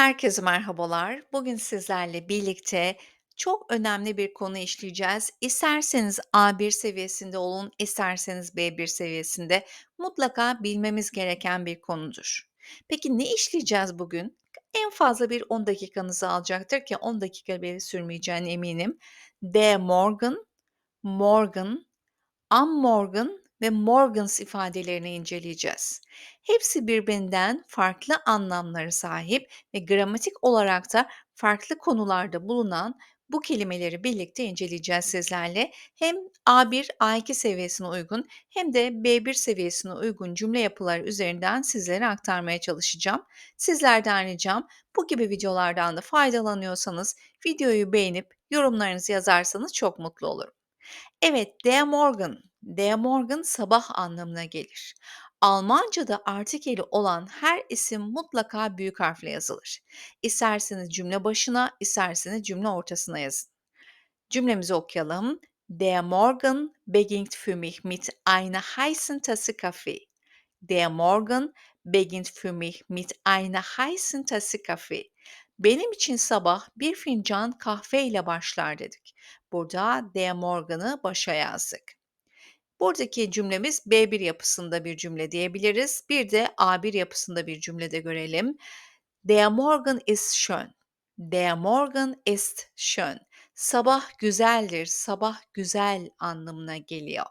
Herkese merhabalar. Bugün sizlerle birlikte çok önemli bir konu işleyeceğiz. İsterseniz A1 seviyesinde olun, isterseniz B1 seviyesinde mutlaka bilmemiz gereken bir konudur. Peki ne işleyeceğiz bugün? En fazla bir 10 dakikanızı alacaktır ki 10 dakika bile sürmeyeceğine eminim. De Morgan, Morgan, Unmorgen ve Morgens ifadelerini inceleyeceğiz. Hepsi birbirinden farklı anlamları sahip ve gramatik olarak da farklı konularda bulunan bu kelimeleri birlikte inceleyeceğiz sizlerle. Hem A1, A2 seviyesine uygun hem de B1 seviyesine uygun cümle yapıları üzerinden sizlere aktarmaya çalışacağım. Sizlerden ricam bu gibi videolardan da faydalanıyorsanız videoyu beğenip yorumlarınızı yazarsanız çok mutlu olurum. Evet, der Morgen. Der Morgen sabah anlamına gelir. Almanca'da artikeli olan her isim mutlaka büyük harfle yazılır. İsterseniz cümle başına, isterseniz cümle ortasına yazın. Cümlemizi okuyalım. Der Morgen beginnt für mich mit einer heißen Tasse Kaffee. Der Morgen beginnt für mich mit einer heißen Tasse Kaffee. Benim için sabah bir fincan kahve ile başlar dedik. Burada der Morgen'ı başa yazdık. Buradaki cümlemiz B1 yapısında bir cümle diyebiliriz. Bir de A1 yapısında bir cümlede görelim. Der Morgen ist schön. Der Morgen ist schön. Sabah güzeldir, sabah güzel anlamına geliyor.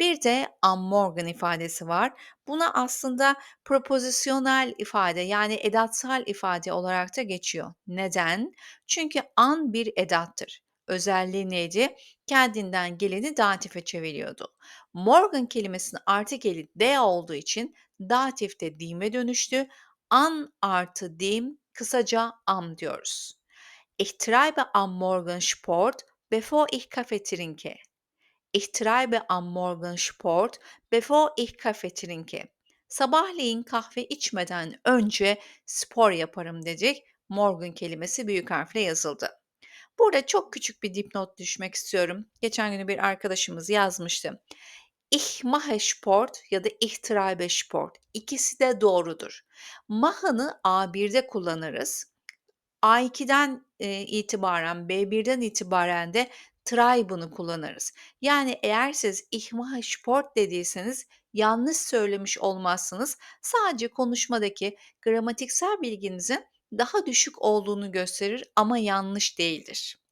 Bir de am Morgen ifadesi var. Buna aslında propozisyonel ifade yani edatsal ifade olarak da geçiyor. Neden? Çünkü an bir edattır. Özelliği neydi? Kendinden geleni datife çeviriyordu. Morgan kelimesinin artikeli de olduğu için datif de dime dönüştü. An artı dim kısaca am diyoruz. Ich treibe am Morgen Sport, bevor ich Kaffee trinke. Ich treibe am Morgen Sport, bevor ich Kaffee trinke. Sabahleyin kahve içmeden önce spor yaparım dedik. Morgen kelimesi büyük harfle yazıldı. Burada çok küçük bir dipnot düşmek istiyorum. Geçen gün bir arkadaşımız yazmıştı. Ich mache Sport ya da ich treibe Sport. İkisi de doğrudur. Maha'nı A1'de kullanırız. A2'den eee, itibaren, B1'den itibaren de Treib'unu kullanırız. Yani eğer siz "Ich Sport" dediyseniz yanlış söylemiş olmazsınız. Sadece konuşmadaki gramatiksel bilginizin daha düşük olduğunu gösterir ama yanlış değildir.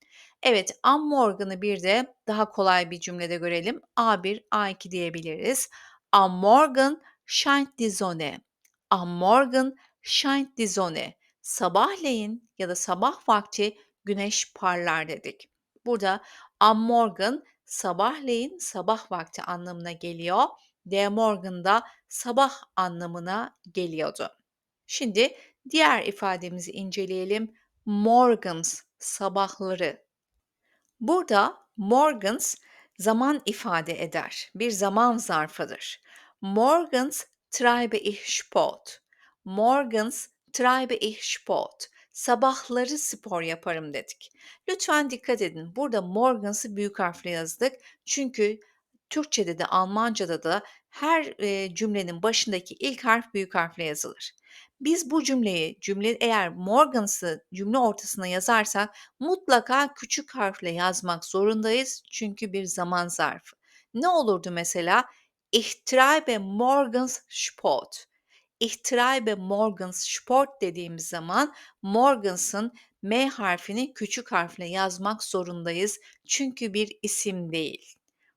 Evet, am Morgen'ı bir de daha kolay bir cümlede görelim. A1, A2 diyebiliriz. Am Morgen scheint die Sonne. Am Morgen scheint die Sonne. Sabahleyin ya da sabah vakti güneş parlar dedik. Burada am Morgen sabahleyin sabah vakti anlamına geliyor. Der Morgen da sabah anlamına geliyordu. Şimdi diğer ifademizi inceleyelim. Morgens sabahları. Burada morgens zaman ifade eder. Bir zaman zarfıdır. Morgens treibe ich Sport. Morgens treibe ich Sport. Sabahları spor yaparım dedik. Lütfen dikkat edin. Burada morgens'ı büyük harfle yazdık. Çünkü Türkçede de Almanca'da da her cümlenin başındaki ilk harf büyük harfle yazılır. Biz bu cümleyi, cümle eğer morgens'ı cümle ortasına yazarsak mutlaka küçük harfle yazmak zorundayız çünkü bir zaman zarfı. Ne olurdu mesela? Ich treibe morgens Sport. Ich treibe morgens Sport dediğimiz zaman morgens'ın M harfini küçük harfle yazmak zorundayız çünkü bir isim değil.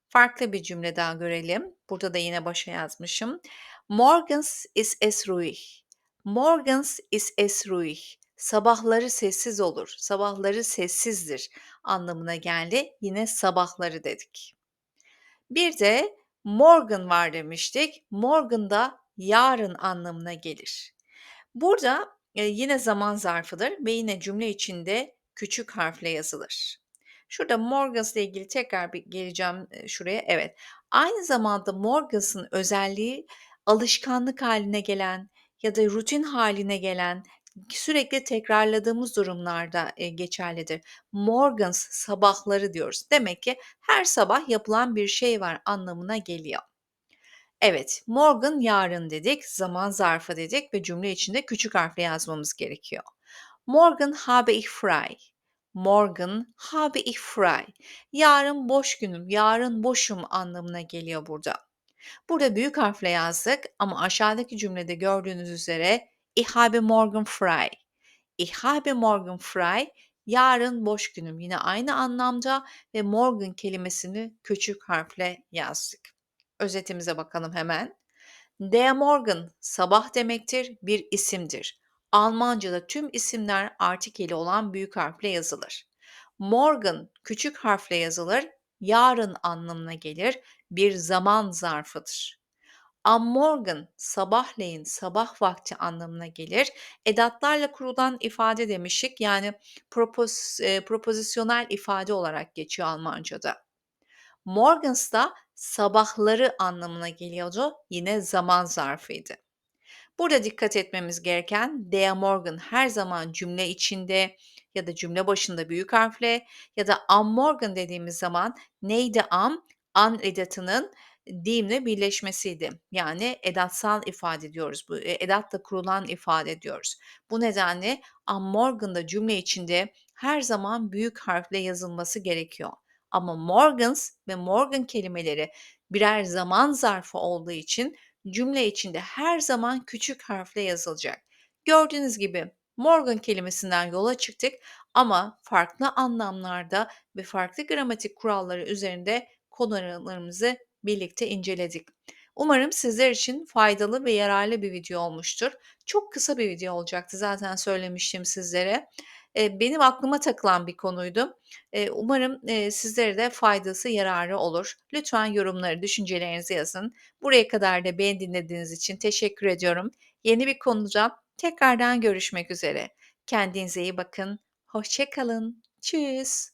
Farklı bir cümle daha görelim. Burada da yine başa yazmışım. Morgens ist es ruhig. Morgens ist es ruhig. Sabahları sessiz olur. Sabahları sessizdir anlamına geldi. Yine sabahları dedik. Bir de morgen var demiştik. Morgen da yarın anlamına gelir. Burada e, yine zaman zarfıdır ve yine cümle içinde küçük harfle yazılır. Şurada Morgans ile ilgili tekrar bir geleceğim e, şuraya. Evet. Aynı zamanda Morgans'ın özelliği alışkanlık haline gelen ya da rutin haline gelen sürekli tekrarladığımız durumlarda e, geçerlidir. Morgans sabahları diyoruz. Demek ki her sabah yapılan bir şey var anlamına geliyor. Evet, morgen yarın dedik, zaman zarfı dedik ve cümle içinde küçük harfle yazmamız gerekiyor. Morgen habe ich frei. Morgen habe ich frei. Yarın boş günüm, yarın boşum anlamına geliyor burada. Burada büyük harfle yazdık ama aşağıdaki cümlede gördüğünüz üzere ich habe morgen frei. Ich habe morgen frei. Yarın boş günüm. Yine aynı anlamda ve morgen kelimesini küçük harfle yazdık. Özetimize bakalım hemen. Der Morgen sabah demektir, bir isimdir. Almanca'da tüm isimler artikeli olan büyük harfle yazılır. Morgen küçük harfle yazılır, yarın anlamına gelir, bir zaman zarfıdır. Am Morgen sabahleyin, sabah vakti anlamına gelir. Edatlarla kurulan ifade demiştik. Yani propos, eee, propozisyonel ifade olarak geçiyor Almanca'da. Morgens da sabahları anlamına geliyordu. Yine zaman zarfıydı. Burada dikkat etmemiz gereken der Morgen her zaman cümle içinde ya da cümle başında büyük harfle ya da am Morgen dediğimiz zaman neydi am? An edatının dimle birleşmesiydi. Yani edatsal ifade diyoruz. Bu e, edatla kurulan ifade diyoruz. Bu nedenle am Morgen'da cümle içinde her zaman büyük harfle yazılması gerekiyor. Ama morgens ve morgen kelimeleri birer zaman zarfı olduğu için cümle içinde her zaman küçük harfle yazılacak. Gördüğünüz gibi morgen kelimesinden yola çıktık ama farklı anlamlarda ve farklı gramatik kuralları üzerinde konularımızı birlikte inceledik. Umarım sizler için faydalı ve yararlı bir video olmuştur. Çok kısa bir video olacaktı zaten söylemiştim sizlere. Eee, benim aklıma takılan bir konuydu. Eee, umarım, eee, sizlere de faydası, yararı olur. Lütfen yorumları, düşüncelerinizi yazın. Buraya kadar da beni dinlediğiniz için teşekkür ediyorum. Yeni bir konuda tekrardan görüşmek üzere. Kendinize iyi bakın. Hoşça kalın. Tschüss.